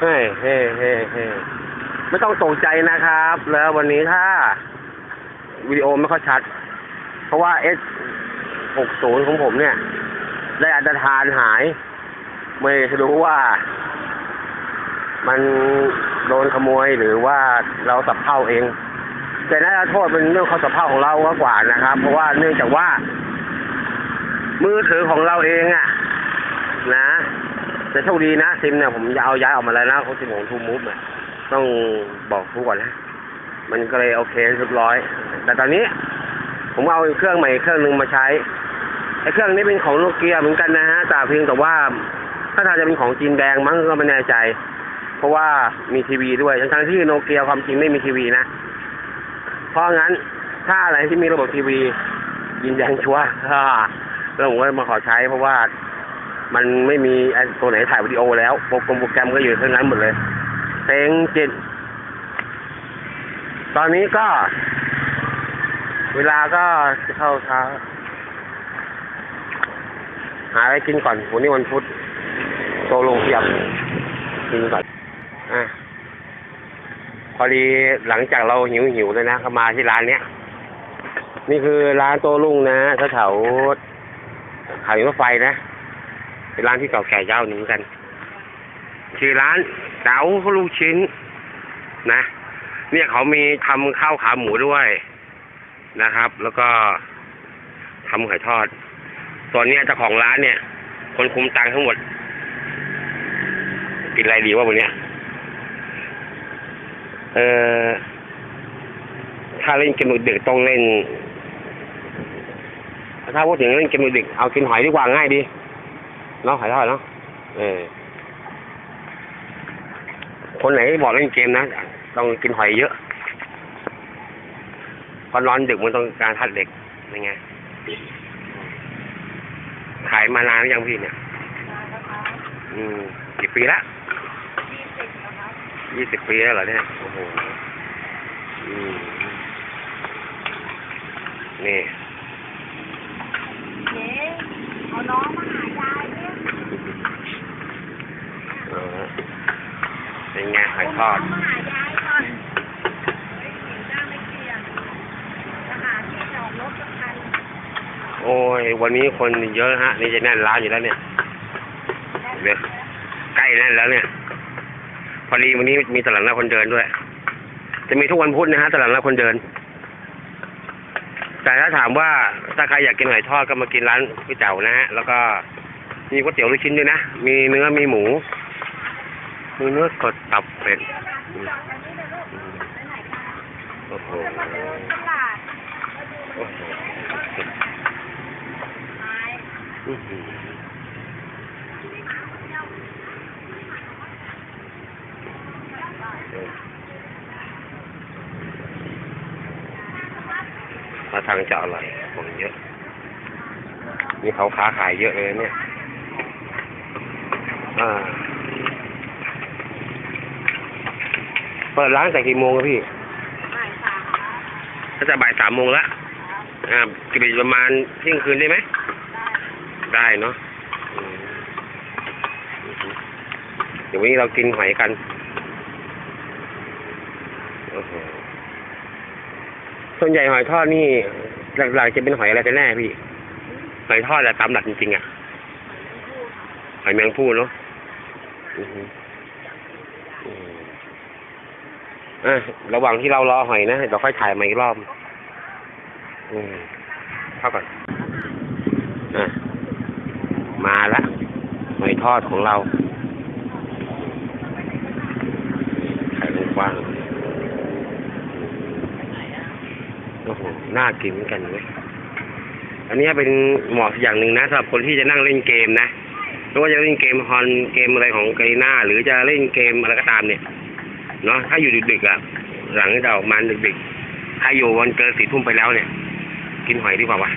เฮ้ยเฮ้เฮ้เฮ้ไม่ต้องตกใจนะครับ แล้ววันนี้ถ้าวิดีโอไม่ค่อยชัด เพราะว่า S 6 0ของผมเนี่ย ได้อันตรธานหาย ไม่รู้ว่า มันโดนขโมยหรือว่าเราสับเพ่าเอง แต่น่าจะโทษเป็นเรื่องเขาสับเพ่าของเรามากกว่านะครับ เพราะว่าเนื่องจากว่า มือถือของเราเองอะนะ แต่โชคดีนะซิมเนี่ยผมจะเอาย้ายออกมาแล้วนะเขาซิมของทูมูฟอะต้องบอกทุกก่อนนะ มันก็เลยโอเคเรียบร้อย แต่ตอนนี้ ผมเอาเครื่องใหม่เครื่องหนึ่งมาใช้ไอ้เครื่องนี้เป็นของโนเกียเหมือนกันนะฮะแต่เพียงแต่ว่าถ้าทางจะเป็นของจีนแดงมั้งก็ไม่แน่ใจ เพราะว่ามีทีวีด้วยทั้งที่โนเกียความจริงไม่มีทีวีนะ เพราะงั้นถ้าอะไรที่มีระบบทีวียินแดงชัวร์อ่าแล้วผมก็มาขอใช้เพราะว่า มันไม่มีตัวไหนถ่ายวิดีโอแล้วโปรแกรมโปรแกรมก็อยู่ทั้งนั้นหมดเลยเต็งจิตตอนนี้ก็ เวลาก็จะเข้าเช้าหาอะไรกินก่อนวันนี้วันพุธโตลงเทียบกินก่อนอะพอดีหลังจากเราหิวหิวๆเลยนะก็มาที่ร้านเนี้ยนี่คือร้านโตลุงนะแถวๆขายรถไฟนะ เป็นร้านที่เก่าแก่ยาวหนึ่งกัน ชื่อร้านเต๋าลูกชิ้น นะ เนี่ยเขามีทำข้าวขาหมูด้วยนะครับ แล้วก็ทำไข่ทอด ส่วนเนี้ยเจ้าของร้านเนี่ย คนคุมตังทั้งหมด กินอะไรดีวะวันเนี้ยเออถ้าเล่นเกมดึกต้องเล่นถ้าพูดถึงเล่นเกมดึกเอากินหอยดีกว่าง่ายดี เนาะหอยทอดเนาะเออ คนไหนบอกเล่นเกมนะ ต้องกินหอยเยอะพอนอนดึกมันต้องการทัดเหล็กยังไงขายมานานหรือยังพี่เนี่ย อืมกี่ปีละยี่สิบปีแล้วเหรอเนี่ย โอ้โห อืม นี่ เจ๊เอาน้องมาหายายเนี่ย เออเป็นไงหอยทอด เาน้งมาหายายก่อนไม่เสียจ้าไม่เกลียดจะหาที่จอดรถสั กคันโอ้ย วันนี้คนเยอะฮะ นี่จะแน่นร้านอยู่แล้วเนี่ยเดี๋ยวใกล้แน่นแล้วเนี่ย พอดีวันนี้มีตลาดนัดคนเดินด้วย จะมีทุกวันพุธนะฮะตลาดนัดคนเดิน แต่ถ้าถามว่าถ้าใครอยากกินหอยทอดก็มากินร้านพี่เจ๋านะฮะ แล้วก็มีก๋วยเตี๋ยวลูกชิ้นด้วยนะ มีเนื้อมีหมู มีเนื้อสดตับเป็ดโอ้โหมาดูตลาดโอ้โหมาทางจะอร่อยคนเยอะมีเขาค้าขายเยอะเลยเนี่ย อ่า เปิดร้านแต่กี่โมงครับพี่ไม้สามก็จะบ่ายสามโมงละอ่ากินประมาณเที่ยงคืนได้ไหมได้เนาะอืมเดี๋ยววันนี้เรากินหอยกันโอ้โหส่วนใหญ่หอยทอดนี่หลักๆจะเป็นหอยอะไรกันแน่พี่ หอยทอดแต่ตามหลักจริงๆอะหอยแมงผู้เนาะอือฮึอืม อะระหว่างที่เรารอหอยนะเดี๋ยวค่อยถ่ายมาอีกรอบ อืมเข้าก่อนอะมาละหอยทอดของเราไข่กว้างโอ้โหน่ากินเหมือนกันเว้ยอันนี้เป็นเหมาะอย่างหนึ่งนะสำหรับคนที่จะนั่งเล่นเกมนะไม่ว่าจะเล่นเกมฮอนเกมอะไรของไกน่าหรือจะเล่นเกมอะไรก็ตามเนี่ย เนาะถ้าอยู่ดึกๆอะหลังจากออกมาดึกๆถ้าอยู่วันเกินสี่ทุ่มไปแล้วเนี่ย กินหอยดีกว่าวะ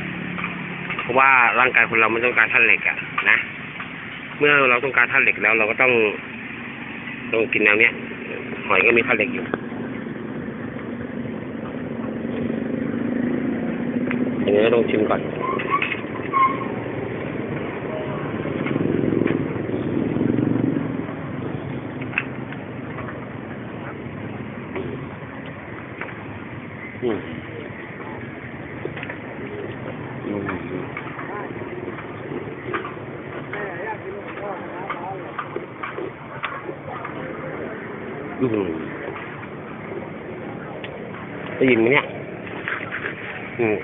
เพราะว่าร่างกายคนเรามันต้องการธาตุเหล็กอะนะเมื่อเราต้องการธาตุเหล็กแล้วเราก็ต้องต้องกินแนวเนี้ยหอยก็มีธาตุเหล็กอยู่อันนี้ต้องชิมก่อน อืมอือืมได้ยินไหมเนี่ย อืม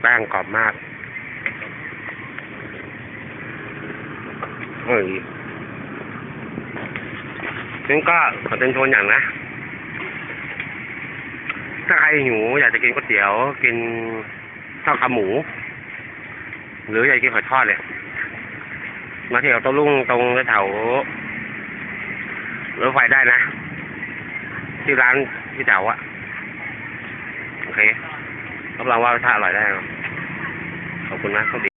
แป้งกรอบมากเฮ้ย งั้นก็ขอเชิญชวนอย่างนะ ถ้าใครหิวอยากจะกินก๋วยเตี๋ยว กินข้าวขาหมู หรืออยากกินหอยทอดเนี่ยมาเที่ยวต้รุ่งตรงแถวรถไฟได้นะ ที่ร้านพี่เจ๋าอะโอเครับรองว่ารสชาอร่อยได้ขอบคุณนะโชคดี